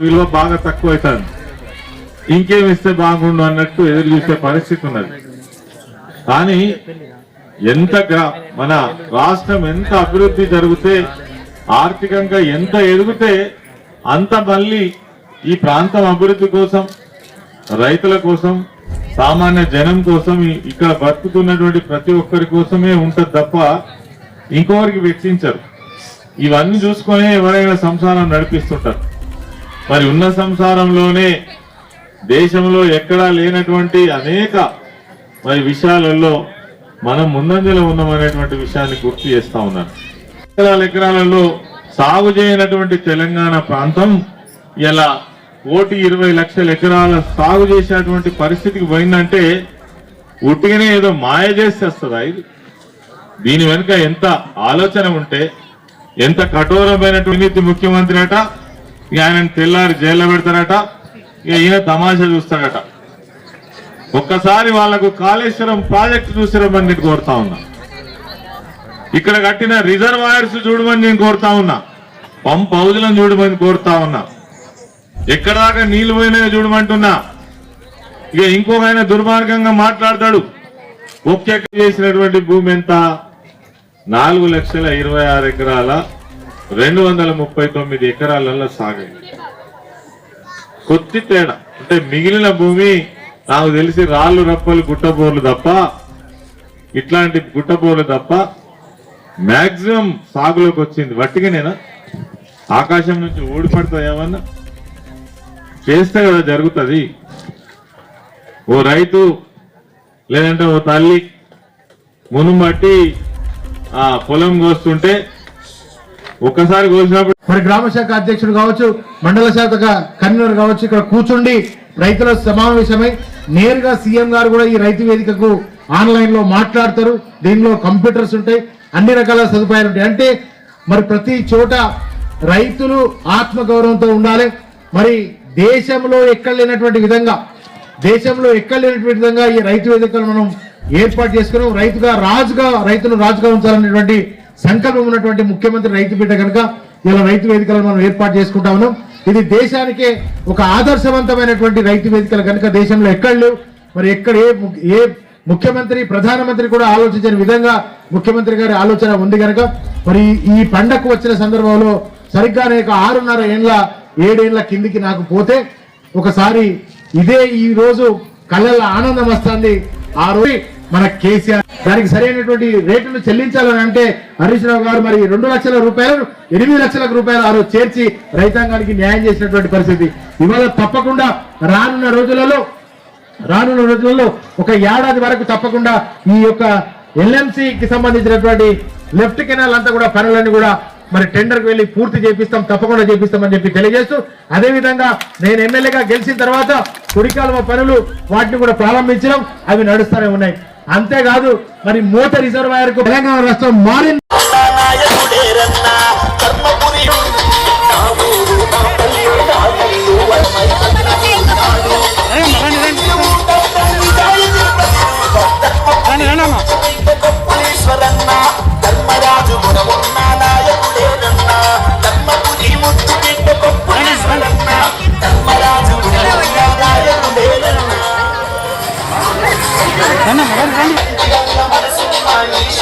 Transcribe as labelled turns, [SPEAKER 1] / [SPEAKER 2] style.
[SPEAKER 1] విలువ బాగా తక్కువ అవుతుంది ఇంకేమిస్తే బాగుండు అన్నట్టు ఎదురు చూసే పరిస్థితి ఉన్నది. కానీ ఎంత మన రాష్ట్రం ఎంత అభివృద్ధి జరిగితే ఆర్థికంగా ఎంత ఎదిగితే అంత మళ్ళీ ఈ ప్రాంతం అభివృద్ధి కోసం రైతుల కోసం సామాన్య జనం కోసం ఇక్కడ బతుకుతున్నటువంటి ప్రతి ఒక్కరి కోసమే ఉంటది తప్ప ఇంకొకరికి వెచ్చించరు. ఇవన్నీ చూసుకొని ఎవరైనా సంసారం నడిపిస్తుంటారు. మరి ఉన్న సంసారంలోనే దేశంలో ఎక్కడా లేనటువంటి అనేక మరి విషయాలలో మనం ముందంజలో ఉన్నామనేటువంటి విషయాన్ని గుర్తు చేస్తా ఉన్నాను. ఎకరాల ఎకరాలలో సాగు చేయనటువంటి తెలంగాణ ప్రాంతం ఇలా కోటి ఇరవై లక్షల ఎకరాల సాగు చేసేటువంటి పరిస్థితికి పోయిందంటే ఉట్టిగానే ఏదో మాయ చేసేస్తుందా ఇది? దీని వెనుక ఎంత ఆలోచన ఉంటే ఎంత కఠోరమైనటువంటి ముఖ్యమంత్రి అట ఇక ఆయన తెల్లారి జైల్లో పెడతారట. ఇక ఈయన తమాషా చూస్తాడట ఒక్కసారి వాళ్ళకు కాళేశ్వరం ప్రాజెక్టు చూసిరమ్మని నేను కోరుతా ఉన్నా. ఇక్కడ కట్టిన రిజర్వాయర్స్ చూడమని నేను కోరుతా ఉన్నా. పంప్ హౌజులను చూడమని కోరుతా ఉన్నా. ఎక్కడ దాకా నీళ్ళు పోయినాయో చూడమంటున్నా. ఇక ఇంకొక ఆయన దుర్మార్గంగా మాట్లాడతాడు. ఒక్క చేసినటువంటి భూమి ఎంత? నాలుగు లక్షల ఇరవై ఆరు ఎకరాల రెండు వందల ముప్పై తొమ్మిది ఎకరాలలో సాగింది కొద్ది తేడా. అంటే మిగిలిన భూమి నాకు తెలిసి రాళ్ళు రప్పలు గుట్టబోర్లు తప్ప ఇట్లాంటి గుట్టబోర్లు తప్ప మ్యాక్సిమం సాగులోకి వచ్చింది. వట్టిగానేనా ఆకాశం నుంచి ఊడిపడతా ఏమన్నా? చేస్తే కదా జరుగుతుంది. ఓ రైతు లేదంటే ఓ తల్లి మునుమట్టి ఆ పొలం కోస్తుంటే ఒక్కసారి కోసినప్పుడు
[SPEAKER 2] మరి గ్రామ శాఖ అధ్యక్షుడు కావచ్చు మండల శాఖ కన్వీనర్ కావచ్చు ఇక్కడ కూర్చుండి రైతుల సమావేశమై నేరుగా సీఎం గారు కూడా ఈ రైతు వేదికకు ఆన్లైన్లో మాట్లాడతారు. దీనిలో కంప్యూటర్స్ ఉంటాయి అన్ని రకాల సదుపాయాలు ఉంటాయి. అంటే మరి ప్రతి చోట రైతులు ఆత్మగౌరవంతో ఉండాలి. మరి దేశంలో ఎక్కడ లేనటువంటి విధంగా దేశంలో ఎక్కడ లేనటువంటి విధంగా ఈ రైతు వేదికలు మనం ఏర్పాటు చేసుకున్నాం. రైతుగా రాజుగా రైతును రాజుగా ఉంచాలనేటువంటి సంకల్పం ఉన్నటువంటి ముఖ్యమంత్రి రైతు బిడ్డ కనుక ఇలా రైతు వేదికలను మనం ఏర్పాటు చేసుకుంటా ఉన్నాం. ఇది దేశానికే ఒక ఆదర్శవంతమైనటువంటి రైతు వేదికలు కనుక దేశంలో ఎక్కడ లేవు. మరి ఎక్కడ ఏ ఏ ముఖ్యమంత్రి ప్రధానమంత్రి కూడా ఆలోచించిన విధంగా ముఖ్యమంత్రి గారి ఆలోచన ఉంది కనుక మరి ఈ పండగకు వచ్చిన సందర్భంలో సరిగ్గా నేను ఆరున్నర ఏండ్ల ఏడేండ్ల కిందికి నాకు పోతే ఒకసారి ఇదే ఈ రోజు కళ్ళల్లో ఆనందం వస్తుంది. ఆ రోజు మన కేసీఆర్ దానికి సరైనటువంటి రేటును చెల్లించాలని అంటే హరీష్ రావు గారు మరి రెండు లక్షల రూపాయలు ఎనిమిది లక్షల రూపాయలు ఆరు చేర్చి రైతాంగానికి న్యాయం చేసినటువంటి పరిస్థితి. ఇవాళ తప్పకుండా రానున్న రోజులలో రానున్న రోజులలో ఒక ఏడాది వరకు తప్పకుండా ఈ యొక్క ఎల్ఎంసీకి సంబంధించినటువంటి లెఫ్ట్ కెనాల్ అంతా కూడా పనులన్నీ కూడా మరి టెండర్కి వెళ్ళి పూర్తి చేపిస్తాం తప్పకుండా చేపిస్తామని చెప్పి తెలియజేస్తూ అదే విధంగా నేను ఎమ్మెల్యేగా గెలిచిన తర్వాత కుడికాలువ పనులు వాటిని కూడా ప్రారంభించడం అవి నడుస్తూనే ఉన్నాయి. అంతేకాదు మరి మూత రిజర్వాయర్కు తెలంగాణ రాష్ట్రం మారింది
[SPEAKER 3] Irish.